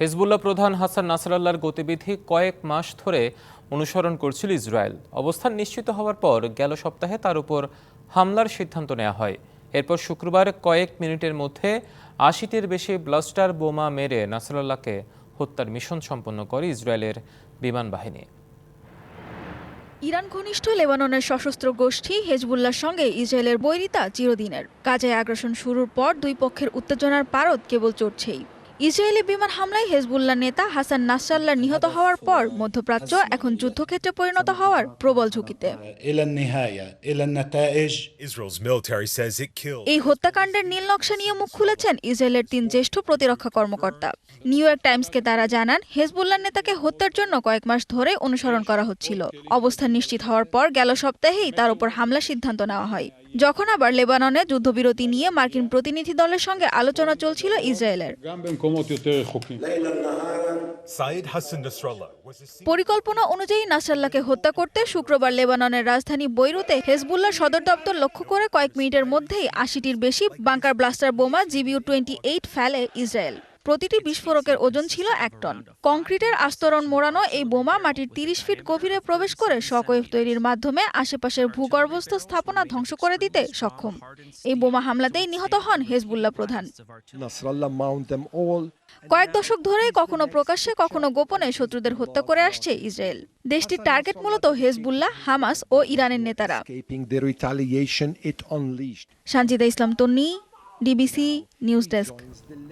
Hezbollah প্রধান হাসান নাসরাল্লাহর গতিবিধি কয়েক মাস ধরে অনুসরণ করছিল ইসরায়েল। অবস্থান নিশ্চিত হওয়ার পর গেল সপ্তাহে তার উপর হামলার সিদ্ধান্ত নেওয়া হয়। এরপর শুক্রবার কয়েক মিনিটের মধ্যে আশিটির বেশি ব্লাস্টার বোমা মেরে নাসরাল্লাহকে হত্যার মিশন সম্পন্ন করে ইসরায়েলের বিমান বাহিনী। ইরান ঘনিষ্ঠ লেবাননের সশস্ত্র গোষ্ঠী হেজবুল্লাহর সঙ্গে ইসরায়েলের বৈরিতা চিরদিনের। কাজে আগ্রাসন শুরুর পর দুই পক্ষের উত্তেজনার পারদ কেবল চড়ছেই। ইসরায়েলি বিমান হামলায় হেজবুল্লাহ নেতা হাসান নাসাল্লাহ নিহত হওয়ার পর মধ্যপ্রাচ্য এখন যুদ্ধক্ষেত্রে পরিণত হওয়ার প্রবল ঝুঁকিতে। এই হত্যাকাণ্ডের নীল নকশা নিয়ে মুখ খুলেছেন ইসরায়েলের তিন জ্যেষ্ঠ প্রতিরক্ষা কর্মকর্তা। নিউ ইয়র্ক টাইমসকে তারা জানান হেজবুল্লাহ নেতাকে হত্যার জন্য কয়েক মাস ধরে অনুসরণ করা হচ্ছিল। অবস্থান নিশ্চিত হওয়ার পর গেল সপ্তাহেই তার উপর হামলা সিদ্ধান্ত নেওয়া হয়। যখন আবার লেবাননে যুদ্ধবিরতি নিয়ে মার্কিন প্রতিনিধি দলের সঙ্গে আলোচনা চলছিল ইসরায়েলের। পরিকল্পনা অনুযায়ী নাসাল্লাকে হত্যা করতে শুক্রবার লেবাননের রাজধানী বৈরুতে হেজবুল্লাহ সদর দপ্তর লক্ষ্য করে কয়েক মিনিটের মধ্যেই আশিটির বেশি বাংকার ব্লাস্টার বোমা জিবিউ টোয়েন্টি এইট ফেলে ইসরায়েল। প্রতিটি বিস্ফোরকের ওজন ছিল এক টন। কংক্রিটের আস্তরণ মোড়ানো এই বোমা মাটির তিরিশ ফিট গভীরে প্রবেশ করে শকওয়েভ তৈরির মাধ্যমে আশেপাশের ভূগর্ভস্থ স্থাপনা ধ্বংস করে দিতে সক্ষম। এই বোমা হামলাতেই নিহত হন হেজবুল্লাহ প্রধান। কয়েক দশক ধরেই কখনো প্রকাশ্যে কখনো গোপনে শত্রুদের হত্যা করে আসছে ইসরায়েল। দেশটির টার্গেট মূলত হেজবুল্লাহ হামাস ও ইরানের নেতারা. Sanjida Islam Tonni DBC news desk.